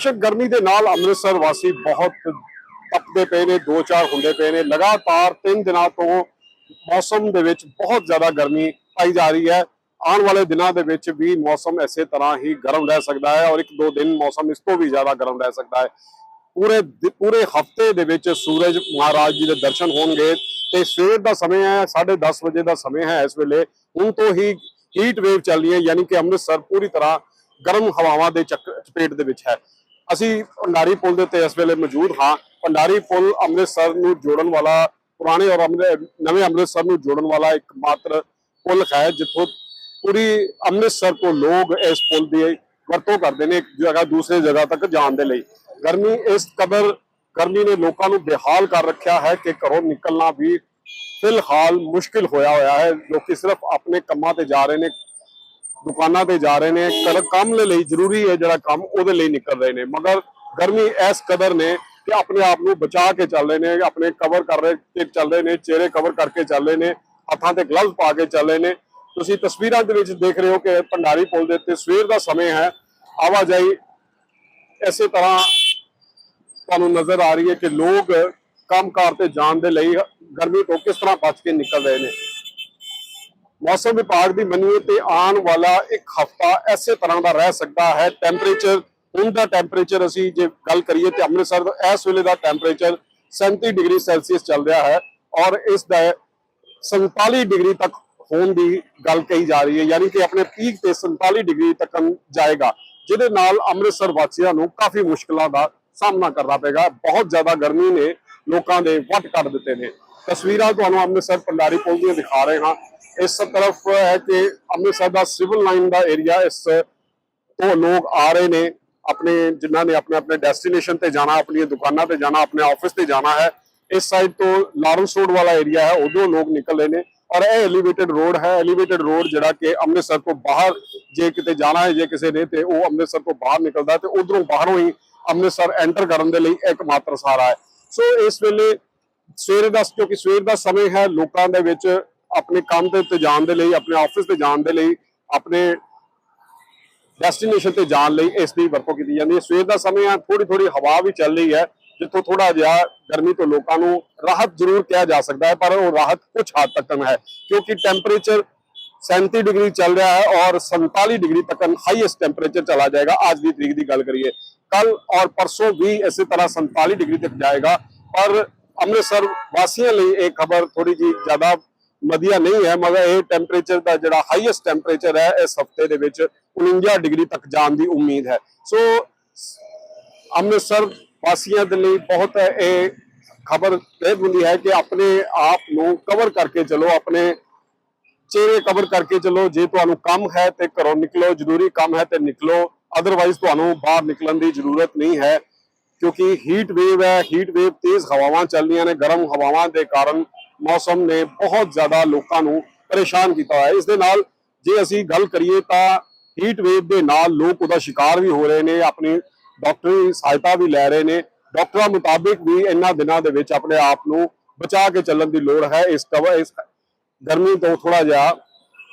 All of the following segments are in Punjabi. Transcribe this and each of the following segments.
ਬੇਸ਼ੱਕ ਗਰਮੀ ਦੇ ਨਾਲ ਅੰਮ੍ਰਿਤਸਰ ਵਾਸੀ ਬਹੁਤ ਤਪਦੇ ਪਏ ਨੇ, ਦੋ ਚਾਰ ਹੁੰਦੇ ਪਏ ਨੇ। ਲਗਾਤਾਰ 3 ਦਿਨਾਂ ਤੋਂ ਮੌਸਮ ਦੇ ਵਿੱਚ ਬਹੁਤ ਜ਼ਿਆਦਾ ਗਰਮੀ ਪਾਈ ਜਾ ਰਹੀ ਹੈ। ਆਉਣ ਵਾਲੇ ਦਿਨਾਂ ਦੇ ਵਿੱਚ ਵੀ ਮੌਸਮ ਐਸੇ ਤਰ੍ਹਾਂ ਹੀ ਗਰਮ ਰਹਿ ਸਕਦਾ ਹੈ ਔਰ ਇੱਕ ਦੋ ਦਿਨ ਮੌਸਮ ਇਸ ਤੋਂ ਵੀ ਜ਼ਿਆਦਾ ਗਰਮ ਰਹਿ ਸਕਦਾ ਹੈ। ਪੂਰੇ ਪੂਰੇ ਹਫ਼ਤੇ ਦੇ ਵਿੱਚ ਸੂਰਜ ਮਹਾਰਾਜ ਜੀ ਦੇ ਦਰਸ਼ਨ ਹੋਣਗੇ ਤੇ ਸਵੇਰ ਦਾ ਸਮੇਂ ਹੈ 10:30 ਵਜੇ ਦਾ ਸਮੇਂ ਹੈ ਇਸ ਵੇਲੇ। ਹੁਣ ਤੋਂ ਹੀ ਹੀਟ ਵੇਵ ਚੱਲ ਰਹੀ ਹੈ, ਯਾਨੀ ਕਿ ਅੰਮ੍ਰਿਤਸਰ ਪੂਰੀ ਤਰ੍ਹਾਂ ਗਰਮ ਹਵਾਵਾਂ ਦੇ ਚੱਕ- ਚਪੇਟ ਦੇ ਵਿੱਚ ਹੈ। ਅਸੀਂ ਭੰਡਾਰੀ ਪੁਲ ਦੇ ਉੱਤੇ ਇਸ ਵੇਲੇ ਮੌਜੂਦ ਹਾਂ। ਭੰਡਾਰੀ ਪੁਲ ਅੰਮ੍ਰਿਤਸਰ ਨੂੰ ਜੋੜਨ ਵਾਲਾ, ਪੁਰਾਣੇ ਔਰ ਨਵੇਂ ਅੰਮ੍ਰਿਤਸਰ ਨੂੰ ਜੋੜਨ ਵਾਲਾ ਇੱਕ ਮਾਤਰ ਪੁਲ ਹੈ, ਜਿੱਥੋਂ ਪੂਰੀ ਅੰਮ੍ਰਿਤਸਰ ਤੋਂ ਲੋਕ ਇਸ ਪੁਲ ਦੀ ਵਰਤੋਂ ਕਰਦੇ ਨੇ, ਇੱਕ ਜਗ੍ਹਾ ਦੂਸਰੇ ਜਗ੍ਹਾ ਤੱਕ ਜਾਣ ਦੇ ਲਈ। ਗਰਮੀ ਇਸ ਕਦਰ, ਗਰਮੀ ਨੇ ਲੋਕਾਂ ਨੂੰ ਬੇਹਾਲ ਕਰ ਰੱਖਿਆ ਹੈ ਕਿ ਘਰੋਂ ਨਿਕਲਣਾ ਵੀ ਫਿਲਹਾਲ ਮੁਸ਼ਕਿਲ ਹੋਇਆ ਹੋਇਆ ਹੈ। ਲੋਕੀ ਸਿਰਫ ਆਪਣੇ ਕੰਮਾਂ ਤੇ ਜਾ ਰਹੇ ਨੇ ਦੁਕਾਨਾਂ ਤੇ ਜਾ ਰਹੇ ਨੇ ਕਰ ਕੰਮ ਲਈ ਜ਼ਰੂਰੀ ਹੈ ਜਿਹੜਾ ਕੰਮ ਉਹਦੇ ਲਈ ਨਿਕਲ ਰਹੇ ਨੇ। ਮਗਰ ਗਰਮੀ ਇਸ ਕਦਰ ਨੇ ਕਿ ਆਪਣੇ ਆਪ ਨੂੰ ਬਚਾ ਕੇ ਚੱਲ ਰਹੇ ਨੇ, ਆਪਣੇ ਕਵਰ ਕਰ ਰਹੇ ਕੇ ਚੱਲ ਰਹੇ ਨੇ, ਚਿਹਰੇ ਕਵਰ ਕਰਕੇ ਚੱਲ ਰਹੇ ਨੇ, ਹੱਥਾਂ ਤੇ ਗਲਵਜ਼ ਪਾ ਕੇ ਚੱਲ ਰਹੇ ਨੇ। ਤੁਸੀਂ ਤਸਵੀਰਾਂ ਦੇ ਵਿੱਚ ਦੇਖ ਰਹੇ ਹੋ ਕਿ ਭੰਡਾਰੀ ਪੁਲ ਦੇ ਉੱਤੇ ਸਵੇਰ ਦਾ ਸਮੇਂ ਹੈ। ਆਵਾਜਾਈ ਇਸੇ ਤਰ੍ਹਾਂ ਤੁਹਾਨੂੰ ਨਜ਼ਰ ਆ ਰਹੀ ਹੈ ਕਿ ਲੋਕ ਕੰਮਕਾਰ ਤੇ ਜਾਣ ਦੇ ਲਈ ਗਰਮੀ ਤੋਂ ਕਿਸ ਤਰ੍ਹਾਂ ਬਚ ਕੇ ਨਿਕਲ ਰਹੇ ਨੇ। ਮੌਸਮ ਵਿਭਾਗ ਦੀ ਮੰਨੀਏ ਤੇ ਆਉਣ ਵਾਲਾ ਇੱਕ ਹਫਤਾ ਐਸੇ ਤਰ੍ਹਾਂ ਦਾ ਰਹਿ ਸਕਦਾ ਹੈ। ਟੈਂਪਰੇਚਰ ਹੁਣ ਦਾ ਟੈਂਪਰੇਚਰ ਅਸੀਂ ਜੇ ਗੱਲ ਕਰੀਏ ਤੇ ਅੰਮ੍ਰਿਤਸਰ ਦਾ, ਇਸ ਵੇਲੇ ਦਾ ਟੈਂਪਰੇਚਰ 37 ਡਿਗਰੀ ਸੈਲਸੀਅਸ ਚੱਲ ਰਿਹਾ ਹੈ ਔਰ ਇਸ ਦਾ 47 ਡਿਗਰੀ ਤੱਕ ਹੋਣ ਦੀ ਗੱਲ ਕਹੀ ਜਾ ਰਹੀ ਹੈ, ਯਾਨੀ ਕਿ ਆਪਣੇ ਪੀਕ ਤੇ 47 ਡਿਗਰੀ ਤੱਕ ਜਾਏਗਾ, ਜਿਹਦੇ ਨਾਲ ਅੰਮ੍ਰਿਤਸਰ ਵਾਸੀਆਂ ਨੂੰ ਕਾਫੀ ਮੁਸ਼ਕਲਾਂ ਦਾ ਸਾਹਮਣਾ ਕਰਨਾ ਪਏਗਾ। ਬਹੁਤ ਜ਼ਿਆਦਾ ਗਰਮੀ ਨੇ, ਲੋਕਾਂ ਦੇ ਵੱਟ ਕੱਢ ਦਿੱਤੇ ਨੇ। ਤਸਵੀਰਾਂ ਤੁਹਾਨੂੰ ਅੰਮ੍ਰਿਤਸਰ ਪੰਡਾਰੀ ਪੁਲ ਦੀਆਂ ਦਿਖਾ ਰਹੇ ਹਾਂ। ਇਸ ਤਰਫ ਹੈ ਕਿ ਅੰਮ੍ਰਿਤਸਰ ਦਾ ਸਿਵਲ ਲਾਈਨ ਦਾ ਏਰੀਆ ਇਸ ਤੋਂ ਲੋਕ ਆ ਰਹੇ ਨੇ, ਆਪਣੇ ਜਿਨ੍ਹਾਂ ਨੇ ਆਪਣੇ ਆਪਣੇ ਡੈਸਟੀਨੇਸ਼ਨ ਤੇ ਜਾਣਾ, ਆਪਣੀਆਂ ਦੁਕਾਨਾਂ ਤੇ ਜਾਣਾ, ਆਪਣੇ ਆਫਿਸ ਤੇ ਜਾਣਾ ਹੈ, ਇਸ ਸਾਈਡ ਤੋਂ ਲਾਰੈਂਸ ਰੋਡ ਵਾਲਾ ਏਰੀਆ ਹੈ ਉਧਰੋਂ ਲੋਕ ਨਿਕਲ ਰਹੇ ਨੇ ਔਰ ਇਹ ਐਲੀਵੇਟਡ ਰੋਡ ਹੈ ਐਲੀਵੇਟਡ ਰੋਡ ਜਿਹੜਾ ਕਿ ਅੰਮ੍ਰਿਤਸਰ ਤੋਂ ਬਾਹਰ ਜੇ ਕਿਤੇ ਜਾਣਾ ਹੈ, ਜੇ ਕਿਸੇ ਨੇ ਤੇ ਉਹ ਅੰਮ੍ਰਿਤਸਰ ਤੋਂ ਬਾਹਰ ਨਿਕਲਦਾ ਤੇ ਉਧਰੋਂ ਬਾਹਰੋਂ ਹੀ ਅੰਮ੍ਰਿਤਸਰ ਐਂਟਰ ਕਰਨ ਦੇ ਲਈ ਇੱਕ ਮਾਤਰ ਸਹਾਰਾ ਹੈ। ਸੋ ਇਸ ਵੇਲੇ ਸਵੇਰ ਦਾ, ਕਿਉਂਕਿ ਸਵੇਰ ਦਾ ਸਮੇਂ ਹੈ, ਲੋਕਾਂ ਦੇ ਵਿੱਚ ਆਪਣੇ ਕੰਮ ਦੇ ਉੱਤੇ ਜਾਣ ਦੇ ਲਈ, ਆਪਣੇ ਆਫਿਸ ਤੇ ਜਾਣ ਦੇ ਲਈ, ਆਪਣੇ ਡੈਸਟੀਨੇਸ਼ਨ ਤੇ ਜਾਣ ਲਈ ਇਸ ਦੀ ਵਰਤੋਂ ਕੀਤੀ ਜਾਂਦੀ ਹੈ। ਸਵੇਰ ਦਾ ਸਮੇਂ ਆ ਥੋੜੀ ਥੋੜੀ ਹਵਾ ਵੀ ਚੱਲ ਰਹੀ ਹੈ, ਜਿੱਥੋਂ ਥੋੜਾ ਜਿਹਾ ਗਰਮੀ ਤੋਂ ਲੋਕਾਂ ਨੂੰ ਰਾਹਤ ਜ਼ਰੂਰ ਕਿਹਾ ਜਾ ਸਕਦਾ ਹੈ, ਪਰ ਉਹ ਰਾਹਤ ਕੁਝ ਹੱਦ ਤੱਕ ਹੈ, ਕਿਉਂਕਿ ਟੈਂਪਰੇਚਰ 37 ਡਿਗਰੀ ਚੱਲ ਰਿਹਾ ਹੈ ਔਰ 47 ਡਿਗਰੀ ਤੱਕ ਹਾਈਐਸਟ ਟੈਂਪਰੇਚਰ ਚਲਾ ਜਾਏਗਾ। ਅੱਜ ਦੀ ਤਰੀਕ ਦੀ ਗੱਲ ਕਰੀਏ, ਕੱਲ ਔਰ ਪਰਸੋਂ ਵੀ ਇਸੇ ਤਰ੍ਹਾਂ 47 ਡਿਗਰੀ ਤੱਕ ਜਾਏਗਾ। ਪਰ ਅੰਮ੍ਰਿਤਸਰ ਵਾਸੀਆਂ ਲਈ ਇਹ ਖਬਰ ਥੋੜੀ ਜੀ ਜ਼ਿਆਦਾ ਵਧੀਆ ਨਹੀਂ ਹੈ, ਮਗਰ ਇਹ ਟੈਂਪਰੇਚਰ ਦਾ ਜਿਹੜਾ ਹਾਈਐਸਟ ਟੈਂਪਰੇਚਰ ਹੈ, ਇਸ ਹਫ਼ਤੇ ਦੇ ਵਿੱਚ 49 ਡਿਗਰੀ ਤੱਕ ਜਾਣ ਦੀ ਉਮੀਦ ਹੈ। ਸੋ ਅੰਮ੍ਰਿਤਸਰ ਵਾਸੀਆਂ ਦੇ ਲਈ ਬਹੁਤ ਇਹ ਖਬਰ ਇਹ ਹੁੰਦੀ ਹੈ ਕਿ ਆਪਣੇ ਆਪ ਨੂੰ ਕਵਰ ਕਰਕੇ ਚਲੋ, ਆਪਣੇ ਚਿਹਰੇ ਕਵਰ ਕਰਕੇ ਚਲੋ। ਜੇ ਤੁਹਾਨੂੰ ਕੰਮ ਹੈ ਤੇ ਘਰੋਂ ਨਿਕਲੋ, ਜ਼ਰੂਰੀ ਕੰਮ ਹੈ ਤੇ ਨਿਕਲੋ। ਅਦਰਵਾਈਜ਼ ਤੁਹਾਨੂੰ ਬਾਹਰ ਨਿਕਲਣ ਦੀ ਜ਼ਰੂਰਤ ਨਹੀਂ ਹੈ, ਕਿਉਂਕਿ ਹੀਟ ਵੇਵ ਹੈ ਹੀਟ ਵੇਵ ਤੇਜ਼ ਹਵਾਵਾਂ ਚੱਲ ਰਹੀਆਂ ਨੇ, ਗਰਮ ਹਵਾਵਾਂ ਦੇ ਕਾਰਨ ਮੌਸਮ ਨੇ ਬਹੁਤ ਜ਼ਿਆਦਾ ਲੋਕਾਂ ਨੂੰ ਪਰੇਸ਼ਾਨ ਕੀਤਾ ਹੋਇਆ ਹੈ। ਇਸ ਦੇ ਨਾਲ ਜੇ ਅਸੀਂ ਗੱਲ ਕਰੀਏ ਤਾਂ ਹੀਟ ਵੇਵ ਦੇ ਨਾਲ ਲੋਕ ਉਹਦਾ ਸ਼ਿਕਾਰ ਵੀ ਹੋ ਰਹੇ ਨੇ, ਆਪਣੀ ਡਾਕਟਰੀ ਸਹਾਇਤਾ ਵੀ ਲੈ ਰਹੇ ਨੇ। ਡਾਕਟਰਾਂ ਮੁਤਾਬਿਕ ਵੀ ਇਹਨਾਂ ਦਿਨਾਂ ਦੇ ਵਿੱਚ ਆਪਣੇ ਆਪ ਨੂੰ ਬਚਾ ਕੇ ਚੱਲਣ ਦੀ ਲੋੜ ਹੈ। ਇਸ ਕਵਰ ਇਸ ਗਰਮੀ ਤੋਂ ਥੋੜਾ ਜਿਹਾ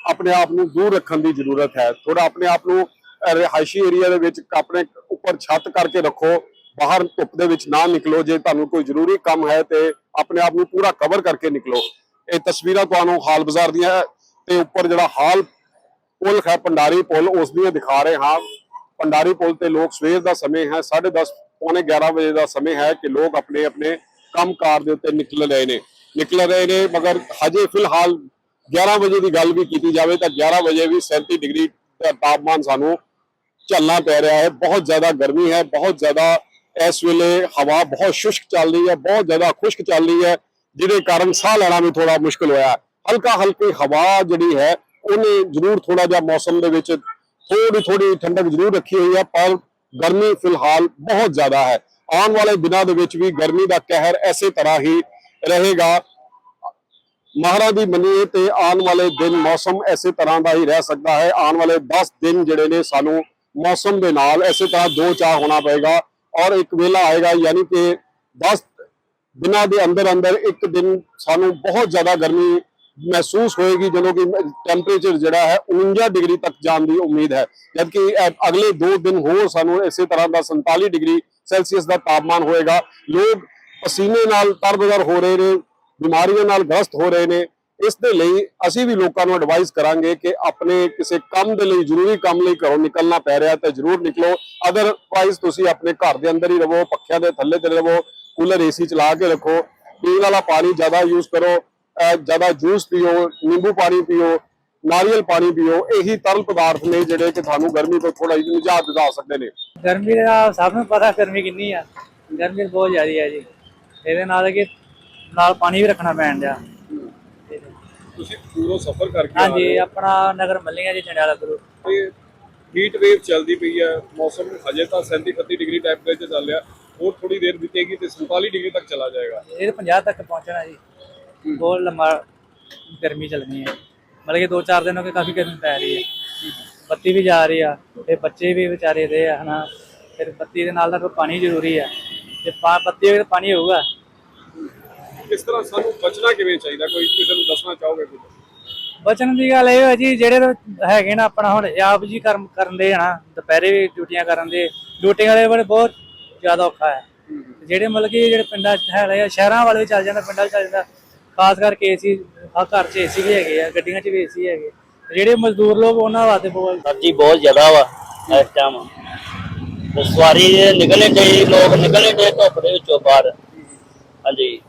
ਆਪਣੇ ਆਪ ਨੂੰ ਦੂਰ ਰੱਖਣ ਦੀ ਜ਼ਰੂਰਤ ਹੈ। ਥੋੜਾ ਆਪਣੇ ਆਪ ਨੂੰ ਰਿਹਾਇਸ਼ੀ ਏਰੀਆ ਦੇ ਵਿੱਚ ਆਪਣੇ ਉੱਪਰ ਛੱਤ ਕਰਕੇ ਰੱਖੋ। ਬਾਹਰ ਧੁੱਪ ਦੇ ਵਿੱਚ ਨਾ ਨਿਕਲੋ, ਜੇ ਤੁਹਾਨੂੰ ਕੋਈ ਜ਼ਰੂਰੀ ਕੰਮ ਹੈ ਤੇ ਆਪਣੇ ਆਪ ਨੂੰ ਪੂਰਾ ਕਵਰ ਕਰਕੇ ਨਿਕਲੋ। ਇਹ ਤਸਵੀਰਾਂ ਤੁਹਾਨੂੰ ਹਾਲ ਬਾਜ਼ਾਰ ਦੀਆਂ ਤੇ ਉੱਪਰ ਜਿਹੜਾ ਹਾਲ ਪੁਲ ਹੈ ਪੰਡਾਰੀ ਪੁਲ, ਉਸ ਦੀਆਂ ਦਿਖਾ ਰਹੇ ਹਾਂ। ਪੰਡਾਰੀ ਪੁਲ ਤੇ ਲੋਕ ਸਵੇਰ ਦਾ ਸਮੇਂ ਹੈ 10:30 ਪੌਣੇ 11 ਵਜੇ ਦਾ ਸਮੇਂ ਹੈ ਕਿ ਲੋਕ ਆਪਣੇ ਆਪਣੇ ਕੰਮਕਾਰ ਦੇ ਉੱਤੇ ਨਿਕਲ ਰਹੇ ਨੇ। ਨਿਕਲ ਰਹੇ ਨੇ, ਮਗਰ ਹਜੇ ਫਿਲਹਾਲ 11 ਵਜੇ ਦੀ ਗੱਲ ਵੀ ਕੀਤੀ ਜਾਵੇ ਤਾਂ 11 ਵਜੇ ਵੀ 37 ਡਿਗਰੀ ਤਾਪਮਾਨ ਸਾਨੂੰ ਝੱਲਣਾ ਪੈ ਰਿਹਾ ਹੈ। ਬਹੁਤ ਜ਼ਿਆਦਾ ਗਰਮੀ ਹੈ, ਬਹੁਤ ਜ਼ਿਆਦਾ ਇਸ ਵੇਲੇ ਹਵਾ ਬਹੁਤ ਸ਼ੁਸ਼ਕ ਚੱਲ ਰਹੀ ਹੈ, ਬਹੁਤ ਜ਼ਿਆਦਾ ਖੁਸ਼ਕ ਚੱਲ ਰਹੀ ਹੈ, ਜਿਹਦੇ ਕਾਰਨ ਸਾਹ ਲੈਣਾ ਵੀ ਥੋੜਾ ਮੁਸ਼ਕਲ ਹੋਇਆ। ਹਲਕਾ ਹਲਕੀ ਹਵਾ ਜਿਹੜੀ ਹੈ, ਉਹਨੇ ਜ਼ਰੂਰ ਥੋੜਾ ਜਿਹਾ ਮੌਸਮ ਦੇ ਵਿੱਚ ਥੋੜੀ ਥੋੜੀ ਠੰਡਕ ਜ਼ਰੂਰ ਰੱਖੀ ਹੋਈ ਹੈ, ਪਰ ਗਰਮੀ ਫਿਲਹਾਲ ਬਹੁਤ ਜ਼ਿਆਦਾ ਹੈ। ਆਉਣ ਵਾਲੇ ਦਿਨਾਂ ਦੇ ਵਿੱਚ ਵੀ ਗਰਮੀ ਦਾ ਕਹਿਰ ਐਸੇ ਤਰ੍ਹਾਂ ਹੀ ਰਹੇਗਾ। ਮਹਾਰਾਜ ਦੀ ਮੰਨੀਏ ਤੇ ਆਉਣ ਵਾਲੇ ਦਿਨ ਮੌਸਮ ਐਸੇ ਤਰ੍ਹਾਂ ਦਾ ਹੀ ਰਹਿ ਸਕਦਾ ਹੈ। ਆਉਣ ਵਾਲੇ 10 ਦਿਨ ਜਿਹੜੇ ਨੇ ਸਾਨੂੰ ਮੌਸਮ ਦੇ ਨਾਲ ਐਸੇ ਤਰ੍ਹਾਂ ਦੋ ਚਾਰ ਹੋਣਾ ਪਏਗਾ। ਔਰ ਇੱਕ ਵੇਲਾ ਆਏਗਾ, ਯਾਨੀ ਕਿ 10 ਦਿਨਾਂ ਦੇ ਅੰਦਰ ਅੰਦਰ ਇੱਕ ਦਿਨ ਸਾਨੂੰ ਬਹੁਤ ਜ਼ਿਆਦਾ ਗਰਮੀ ਮਹਿਸੂਸ ਹੋਏਗੀ, ਜਦੋਂ ਕਿ ਟੈਂਪਰੇਚਰ ਜਿਹੜਾ ਹੈ 49 ਡਿਗਰੀ ਤੱਕ ਜਾਣ ਦੀ ਉਮੀਦ ਹੈ। ਜਦਕਿ ਅਗਲੇ 2 ਦਿਨ ਹੋਰ ਸਾਨੂੰ ਇਸੇ ਤਰ੍ਹਾਂ ਦਾ 47 ਡਿਗਰੀ ਸੈਲਸੀਅਸ ਦਾ ਤਾਪਮਾਨ ਹੋਏਗਾ। ਲੋਕ ਪਸੀਨੇ ਨਾਲ ਤਰਬਦਰ ਹੋ ਰਹੇ ਨੇ, ਬਿਮਾਰੀਆਂ ਨਾਲ ਗ੍ਰਸਤ ਹੋ ਰਹੇ ਨੇ। ਇਸ ਦੇ ਲਈ ਅਸੀਂ ਵੀ ਲੋਕਾਂ ਨੂੰ ਐਡਵਾਈਸ ਕਰਾਂਗੇ ਕਿ ਆਪਣੇ ਕਿਸੇ ਕੰਮ ਦੇ ਲਈ, ਜ਼ਰੂਰੀ ਕੰਮ ਲਈ ਘਰੋਂ ਨਿਕਲਣਾ ਪੈ ਰਿਹਾ ਤਾਂ ਜ਼ਰੂਰ ਨਿਕਲੋ। ਅਦਰਵਾਈਜ਼ ਤੁਸੀਂ ਆਪਣੇ ਘਰ ਦੇ ਅੰਦਰ ਹੀ ਰਹੋ, ਪੱਖਿਆਂ ਦੇ ਥੱਲੇ ਤੇ ਰਹੋ, ਕੂਲਰ ਏਸੀ ਚਲਾ ਕੇ ਰੱਖੋ, ਪੀਣ ਵਾਲਾ ਪਾਣੀ ਜ਼ਿਆਦਾ ਯੂਜ਼ ਕਰੋ ਜ਼ਿਆਦਾ ਜੂਸ ਪੀਓ, ਨਿੰਬੂ ਪਾਣੀ ਪੀਓ, ਨਾਰੀਅਲ ਪਾਣੀ ਪੀਓ, ਇਹੀ ਤਰਲ ਪਦਾਰਥ ਨੇ ਜਿਹੜੇ ਕਿ ਤੁਹਾਨੂੰ ਗਰਮੀ ਤੋਂ ਥੋੜਾ ਜਿਹਾ ਨਿਜਾਤ ਦਿਲਾ ਸਕਦੇ ਨੇ। ਗਰਮੀ ਦਾ ਸਭ ਨੂੰ ਪਤਾ ਗਰਮੀ ਕਿੰਨੀ ਆ। ਗਰਮੀ ਬਹੁਤ ਜ਼ਿਆਦਾ ਹੈ ਜੀ। ਇਹਦੇ ਨਾਲ ਕਿ ਨਾਲ ਪਾਣੀ ਵੀ ਰੱਖਣਾ ਪੈਣ ਡਿਆ। ਤੁਸੀਂ ਪੂਰਾ ਸਫ਼ਰ ਕਰਕੇ ਹਾਂਜੀ ਆਪਣਾ ਨਗਰ ਮੱਲੀਆਂ ਜੀ ਜੰਡਿਆਲਾ ਗੁਰੂ। ਤੇ ਹੀਟ ਵੇਵ ਚੱਲਦੀ ਪਈ ਹੈ ਮੌਸਮ ਹਜੇ ਤਾਂ 37 38 ਡਿਗਰੀ ਟੈਂਪਰੇਚਰ ਚੱਲ ਰਿਹਾ ਹੋਰ ਥੋੜੀ ਦੇਰ ਬੀਤੇਗੀ ਤੇ 47 ਡਿਗਰੀ ਤੱਕ ਚਲਾ ਜਾਏਗਾ। ਇਹ 50 ਤੱਕ ਪਹੁੰਚਣਾ ਜੀ। ਬਹੁਤ ਲੰਮਾ ਗਰਮੀ ਚੱਲਣੀ ਹੈ। ਮਤਲਬ ਕਿ 2-4 ਦਿਨ ਹੋ ਗਏ ਕਾਫੀ ਗਰਮੀ ਪੈ ਰਹੀ ਹੈ। ਬੱਤੀ ਵੀ ਜਾ ਰਹੀ ਆ ਤੇ ਬੱਚੇ ਵੀ ਵਿਚਾਰੇ ਦੇ ਆ ਹਨਾ। ਫਿਰ ਬੱਤੀ ਦੇ ਨਾਲ ਤਾਂ ਫਿਰ ਪਾਣੀ ਜ਼ਰੂਰੀ ਆ। ਜੇ ਪਾ- ਬੱਤੀ ਹੋਵੇ ਤਾਂ ਪਾਣੀ ਹੋਊਗਾ। ਇਸ ਤਰ੍ਹਾਂ ਸਾਨੂੰ ਬਚਣਾ ਕਿਵੇਂ ਚਾਹੀਦਾ? ਕੋਈ ਕਿਸੇ ਨੂੰ ਦੱਸਣਾ ਚਾਹੋਗੇ ਕੁਝ? ਬਚਨ ਦੀ ਗੱਲ ਇਹ ਹੈ ਜੀ ਜਿਹੜੇ ਤਾਂ ਹੈਗੇ ਨਾ ਆਪਣਾ ਹੁਣ ਆਪ ਜੀ ਕਰਮ ਕਰਨ ਦੇ ਹਨਾ ਦੁਪਹਿਰੇ ਵੀ ਡਿਊਟੀਆਂ ਕਰਨ ਦੇ ਡਿਊਟੀ ਵਾਲੇ ਬੜੇ ਬਹੁਤ ਜ਼ਿਆਦਾ ਔਖਾ ਹੈ। ਜਿਹੜੇ ਮਤਲਬ ਕਿ ਜਿਹੜੇ ਪਿੰਡਾਂ 'ਚ ਹੈਗੇ ਆ ਸ਼ਹਿਰਾਂ ਵਾਲੇ ਵੀ ਚੱਲ ਜਾਂਦਾ ਪਿੰਡਾਂ 'ਚ ਚੱਲ ਜਾਂਦਾ ਖਾਸ ਕਰਕੇ ਏਸੀ ਆ ਘਰ 'ਚ ਏਸੀ ਵੀ ਹੈਗੇ ਆ ਗੱਡੀਆਂ 'ਚ ਵੀ ਏਸੀ ਹੈਗੇ। ਜਿਹੜੇ ਮਜ਼ਦੂਰ ਲੋਕ ਉਹਨਾਂ ਵਾਸਤੇ ਬਹੁਤ ਸਬਜ਼ੀ ਬਹੁਤ ਜ਼ਿਆਦਾ ਵਾ ਇਸ ਟਾਈਮ ਸਵਾਰੀ ਦੇ ਨਿਕਲੇ ਡੇ ਲੋਕ ਨਿਕਲੇ ਡੇ ਧੁੱਪ ਦੇ ਵਿੱਚੋਂ ਬਾਹਰ। ਹਾਂਜੀ।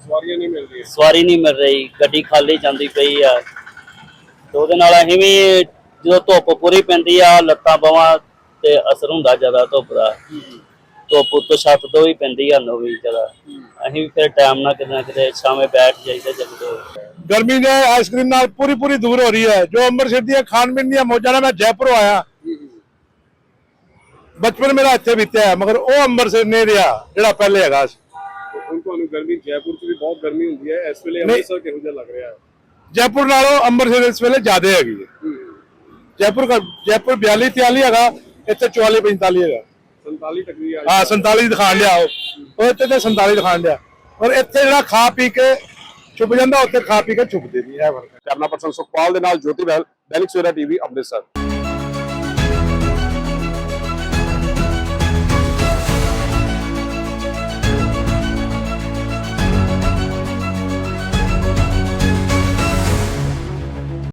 ਸਵਾਰੀਆਂ ਮਿਲ ਰਹੀਆਂ। ਸਵਾਰੀ ਨਹੀਂ ਮਿਲ ਰਹੀ ਗੱਡੀ ਖਾਲੀ ਜਾਂਦੀ ਪਈ ਆ। ਤੇ ਉਹਦੇ ਨਾਲ ਅਸੀਂ ਜਦੋਂ ਧੁੱਪ ਪੂਰੀ ਪੈਂਦੀ ਆ ਲੱਤਾਂ ਬਾਹਾਂ ਤੇ ਅਸਰ ਹੁੰਦਾ ਜ਼ਿਆਦਾ ਧੁੱਪ ਦਾ। ਧੁੱਪ ਉੱਤੋਂ ਛੱਤ ਤੋਂ ਹੀ ਪੈਂਦੀ ਆ ਨੋ ਜ਼ਿਆਦਾ। ਅਸੀਂ ਵੀ ਫਿਰ ਟਾਈਮ ਨਾਲ ਕਿਤੇ ਕਿਤੇ ਸ਼ਾਮੇ ਬੈਠ ਜਾਈਦਾ ਜਦੋਂ ਗਰਮੀ ਦੇ ਆਈਸਕ੍ਰੀਮ ਨਾਲ ਪੂਰੀ ਪੂਰੀ ਦੂਰ ਹੋ ਰਹੀ ਹੈ। ਜੋ ਅੰਮ੍ਰਿਤਸਰ ਦੀਆਂ ਖਾਨਪੀਨ ਦੀਆਂ ਮੌਜਾਂ ਨਾਲ ਮੈਂ ਜੈਪੁਰ ਆਇਆ। ਬਚਪਨ ਮੇਰਾ ਇੱਥੇ ਬੀਤਿਆ ਮਗਰ ਉਹ ਅੰਮ੍ਰਿਤਸਰ ਨਹੀਂ ਰਿਹਾ ਜਿਹੜਾ ਪਹਿਲੇ ਹੈਗਾ ਤੁਹਾਨੂੰ ਗਰਮੀ ਜੈਪੁਰ 'ਚ ਵੀ ਬਹੁਤ ਗਰਮੀ ਹੁੰਦੀ ਹੈ। ਇਸ ਵੇਲੇ ਅੰਮ੍ਰਿਤਸਰ ਕਿਹੋ ਜਿਹਾ ਲੱਗ ਰਿਹਾ ਹੈ? ਜੈਪੁਰ ਨਾਲੋਂ ਅੰਮ੍ਰਿਤਸਰ ਇਸ ਵੇਲੇ ਜ਼ਿਆਦਾ ਹੈਗੀ ਹੈ। ਜੈਪੁਰ ਦਾ ਜੈਪੁਰ 42 43 ਹੈਗਾ ਇੱਥੇ 44 45 ਹੈਗਾ। 47 ਡਿਗਰੀ ਆ ਹਾਂ 47 ਦਿਖਾਣ ਲਿਆ ਉਹ। ਉਹ ਇੱਥੇ ਤੇ 47 ਦਿਖਾਣ ਲਿਆ ਪਰ ਇੱਥੇ ਜਿਹੜਾ ਖਾ ਪੀ ਕੇ ਛੁਪ ਜਾਂਦਾ ਉੱਥੇ ਖਾ ਪੀ ਕੇ ਛੁਪਦੇ ਨਹੀਂ ਹੈ ਫ਼ਰਕ ਕਰਨਾ ਪਰਸਨ ਸੁਖਪਾਲ ਦੇ ਨਾਲ ਜੋਤੀ ਬਹਿਲ ਦੈਨਿਕ ਸਵੇਰਾ ਟੀਵੀ ਅੰਮ੍ਰਿਤਸਰ।